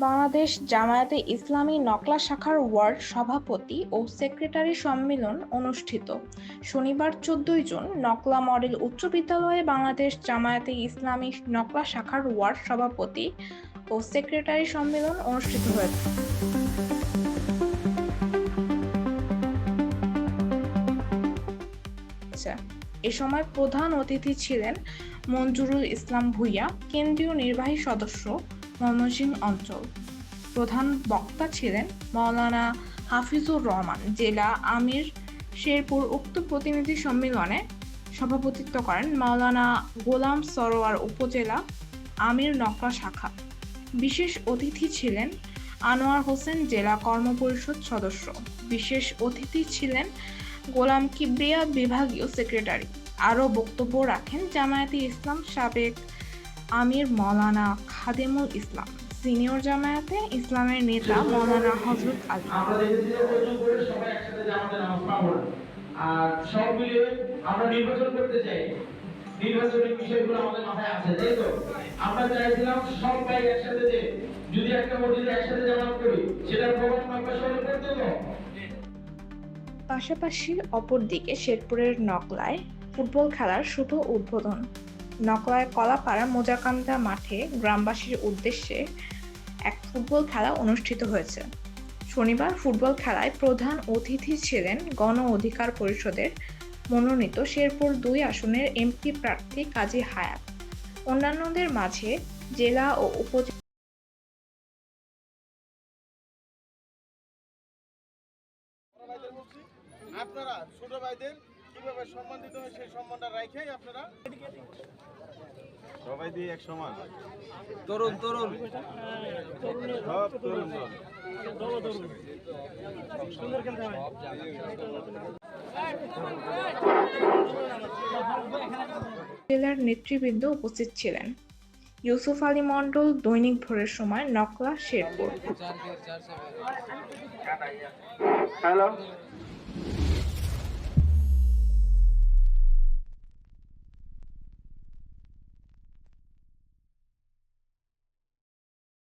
বাংলাদেশ জামায়াতে ইসলামী নকলা শাখার ওয়ার্ড সভাপতি ও সেক্রেটারি সম্মেলন অনুষ্ঠিত। শনিবার চোদ্দই জুন নকলা মডেল উচ্চ বিদ্যালয়ে বাংলাদেশ জামায়াতে ইসলামী নকলা শাখার ওয়ার্ড সভাপতি ও সেক্রেটারি সম্মেলন অনুষ্ঠিত হয়েছে। আচ্ছা, এ সময় প্রধান অতিথি ছিলেন মঞ্জুরুল ইসলাম ভূঁইয়া কেন্দ্রীয় নির্বাহী সদস্য ময়মনসিংহ অঞ্চল। প্রধান বক্তা ছিলেন মাওলানা হাফিজুর রহমান, জেলা আমির শেরপুর উক্ত প্রতিনিধি সম্মেলনে সভাপতিত্ব করেন মাওলানা গোলাম সরোয়ার উপজেলা আমির নকলা শাখা। বিশেষ অতিথি ছিলেন আনোয়ার হোসেন জেলা কর্মপরিষদ সদস্য। বিশেষ অতিথি ছিলেন গোলাম কিবরিয়া বিভাগীয় সেক্রেটারি। আরও বক্তব্য রাখেন জামায়াতে ইসলাম সাবেক আমির মৌলানা খাদেমুল ইসলাম সিনিয়র জামায়াতে ইসলামের নেতা মৌলানা হজরত আলী আমরা দেখেছি যে প্রচুর করে সবাই একসাথে জামাতে নামাজ পাবো। না। আর সব মিলিয়ে আমরা নির্বাচন করতে চাই। নির্বাচনের বিষয়গুলো আমাদের মাথায় আছে তাই তো? আমরা চাইছিলাম সবাই একসাথে যে যদি একটা মসজিদে একসাথে জামাত করি সেটার প্রমাণ আমরা সবাই করতে পাশাপাশি অপরদিকে শেরপুরের নকলায় ফুটবল খেলার শুভ উদ্বোধন। নকলায় কলাপাড়া মোজাকান্দা মাঠে গ্রামবাসীর উদ্দেশ্যে এক ফুটবল খেলা অনুষ্ঠিত হয়েছে। শনিবার ফুটবল খেলায় প্রধান অতিথি ছিলেন গণ অধিকার পরিষদের মনোনীত শেরপুর দুই আসনের এমপি প্রার্থী কাজী হায়াত। অন্যান্যদের মাঝে জেলা ও উপজেলা আপনারা, ছোট ভাইদের কীভাবে সম্মান দিতে হয় সেই সম্মানটা রাখেই আপনারা সবাই দিয়ে এক সমান। তরুণ তরুণ। সব তরুণ জেলার নেতৃবৃন্দ উপস্থিত ছিলেন। ইউসুফ আলী মণ্ডল দৈনিক ভোরের সময় নকলা শেরপুর। হ্যালো।